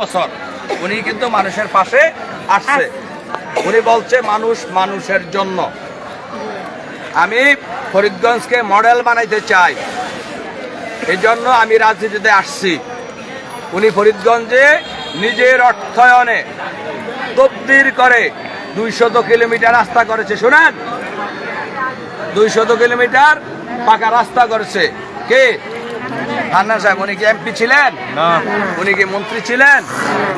বছর। উনি কিন্তু মানুষের পাশে আসছে। উনি বলছে মানুষ মানুষের জন্য। আমি ফরিদগঞ্জকে মডেল বানাইতে চাই। এই জন্য আমি রাজনীতিতে আসছি। উনি ফরিদগঞ্জে নিজের অর্থায়নে তবদির করে দুইশত কিলোমিটার রাস্তা করেছে। শুনেন দুইশত কিলোমিটার পাকা রাস্তা করেছে। কে? হান্না সাহেব উনি কি এমপি ছিলেন? উনি কি মন্ত্রী ছিলেন?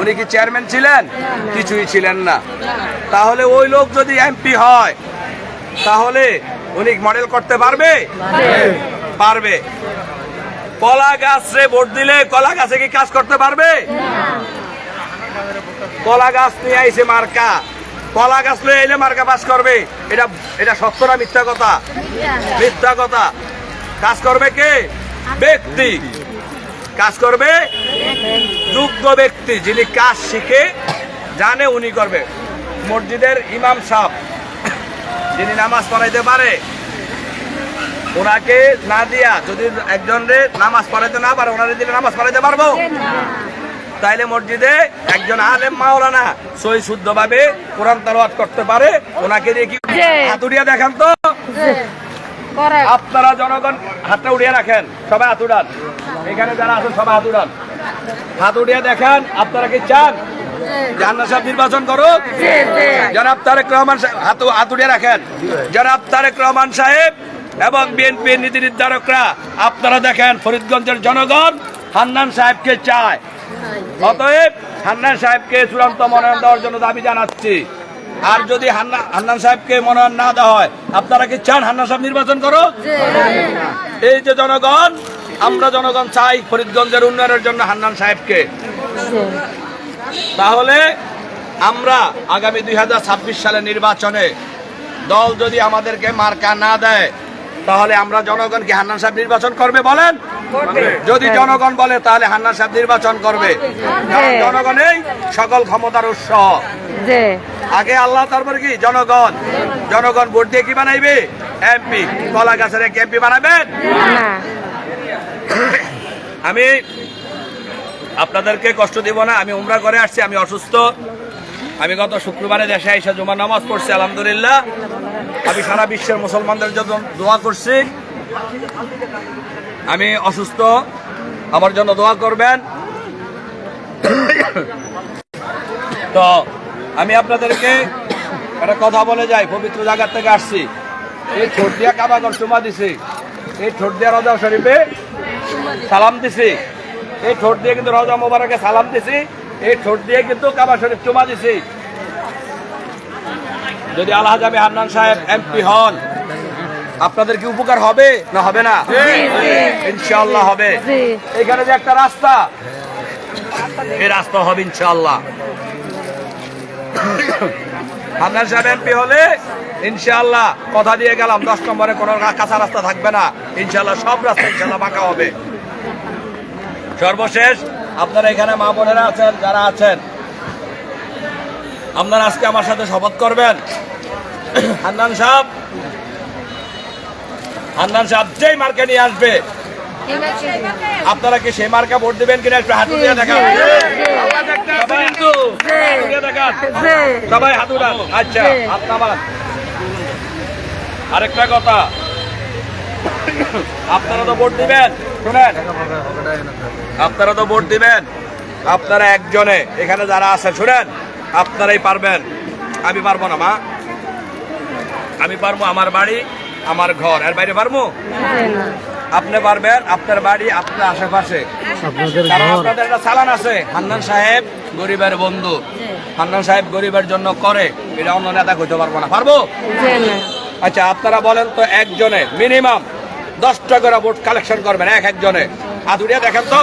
উনি কি চেয়ারম্যান ছিলেন? কিছুই ছিলেন না। তাহলে ওই লোক যদি এমপি হয় তাহলে উনি মডেল করতে পারবে? পারবে। কলা গাছে ভোট দিলে কলা গাছে কি কাজ করতে পারবে? কলা গাছ নিয়ে আইছে মার্কা। কলা গাছ লয়ে এলে মার্কা পাস করবে। এটা এটা সত্য না মিথ্যা কথা? মিথ্যা কথা। কাজ করবে কে? ব্যক্তি। কাজ করবে যোগ্য ব্যক্তি যিনি কাজ শিখে জানে উনি করবে। মসজিদের ইমাম সাহেব যিনি নামাজ পড়াইতে পারে ওনাকে না দিয়া যদি একজনের নামাজ পড়াইতে না পারে ওনারে দিলে নামাজ পড়াইতে পারব? তাইলে মসজিদে একজন আলেম মাওলানা সই শুদ্ধ ভাবে কোরআন তালাওয়াত করতে পারে। ওনাকে দিয়ে কি জি। হাতুড়িয়া দেখান তো? আপনারা জনগণ হাতটা উঠিয়ে রাখেন সবাই হাত উড়ান এখানে যারা আছেন সবাই হাত উড়ান হাত উঠিয়ে দেখেন আপনারা কি চান? সাহেব নির্বাচন করুক? জনাব তারেক রহমান হাত হাত উঠিয়ে রাখেন। জনাব তারেক রহমান সাহেব এবং নীতি নির্ধারকরা আপনারা দেখেন ফরিদগঞ্জের জনগণ হান্নান সাহেবকে চায়। অতএব হান্নান সাহেবকে চূড়ান্ত মনোনয়ন দেওয়ার জন্য দাবি জানাচ্ছি। আর যদি হান্না হান্নান সাহেবকে মনোনয়ন না দেওয়া হয় আপনারা কি চান হান্নান সাহেব নির্বাচন করো এই যে জনগণ আমরা জনগণ চাই ফরিদগঞ্জের উন্নয়নের জন্য হান্নান সাহেবকে। তাহলে আমরা আগামী দুই সালের নির্বাচনে দল যদি আমাদেরকে মার্কা না দেয় তাহলে আমরা জনগণকে হান্নান সাহেব নির্বাচন করবে বলেন? যদি জনগণ বলে তাহলে হান্নান সাহেব নির্বাচন করবে। জনগণেই সকল ক্ষমতার উৎস। আগে আল্লাহ তারপর কি? জনগণ। জনগণ ভোট দিয়ে কি বানাইবে? এমপি কলা গাছের এক এমপি বানাবেন? আমি আপনাদেরকে কষ্ট দিব না আমি উমরা করে আসছি আমি অসুস্থ। আমি গত শুক্রবারে দেশে এসে জমা নামাজ পড়ছি আলহামদুলিল্লাহ। আমি সারা বিশ্বের মুসলমানদের জন্য দোয়া করছি। আমি অসুস্থ আমার জন্য দোয়া করবেন। তো আমি আপনাদেরকে একটা কথা বলে যাই পবিত্র জায়গার থেকে আসছি। এই ছোট দিয়া কাবাগর চুমা দিছি। এই ছোট দিয়া রজা শরীফে সালাম দিছি। এই ঠোঁট দিয়ে কিন্তু রজা মোবারকে সালাম দিছি। এই ঠোঁট দিয়ে কিন্তু কাবা শরীফ চুমা দিছি। যদি আল্লাহ যাবে হান্নান সাহেব এমপি হন আপনাদের কি উপকার হবে না হবে না? ইনশাআল্লাহ হবে। এখানে যে একটা রাস্তা এই রাস্তা হবে ইনশাআল্লাহ। হান্নান সাহেব এমপি হলে ইনশাআল্লাহ কথা দিয়ে গেলাম। দশ নম্বরে কোনো কাঁচা রাস্তা থাকবে না। ইনশাআল্লাহ সব রাস্তা ইনশাআল্লাহ পাকা হবে। সর্বশেষ, আপনারা এখানে মা বোনেরা আছেন, যারা আছেন, আপনারা আজকে আমার সাথে শপথ করবেন। হান্নান সাহেব হান্নান সাহেব যেই মার্কে নিয়ে আসবে আপনারা কি সেই মার্কা ভোট দিবেন কিনা একটু হাত দিয়ে দেখান। যে সবাই হাত উঠান। আচ্ছা আরেকটা কথা। আপনারা তো ভোট দিবেন। শুনেন। আপনারা তো ভোট দিবেন। আপনারা একজনে এখানে যারা আছে শুনেন। আপনারাই পারবেন। আমি পারব না মা। আমি পারব আমার বাড়ি আমার ঘর। এর বাইরে পারব? আপনি পারবেন আপনার বাড়ি আপনার আশেপাশে। কারণ আপনাদের একটা চালান আছে। হান্নান সাহেব গরিবের বন্ধু। হান্নান সাহেব গরিবের জন্য করে এটা অন্য নেতা কইতে পারব না। পারব? আচ্ছা আপনারা বলেন তো একজনে মিনিমাম দশটা করে ভোট কালেকশন করবেন এক একজনে। আদুরিয়া দেখেন তো।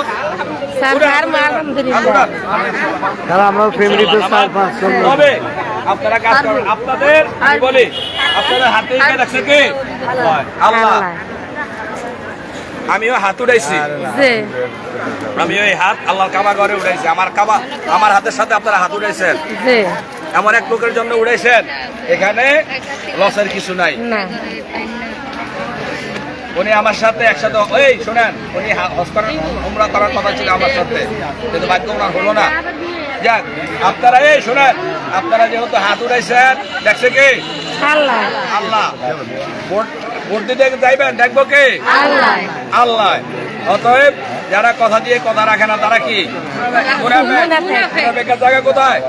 তবে আপনারা কাজ করেন। আপনাদের আমি বলি আপনাদের হাতে দেখছে কি? আল্লাহ। আমিও হাত উঠাইছি আমি ওই হাত আল্লাহর কাবা ঘরে উঠাইছি আমার কাবা আমার হাতের সাথে আপনারা হাত উঠাইছেন এমন এক লোকের জন্য উঠাইছেন এখানে লসের কিছু নাই। উনি আমার সাথে একসাথে ওই শোনেন উনি হস্তরা করার কথা ছিল আমার সাথে। কিন্তু বাক্য ওনার হলো না। যাক আপনারা এই শোনেন আপনারা যেহেতু হাত উড়াইছেন দেখছে কি? আল্লাহ। আল্লাহ। ভোট দিতে যাইবেন দেখব কে? আল্লাহ। অতএব যারা কথা দিয়ে কথা রাখে না তারা কি? জায়গা কোথায়?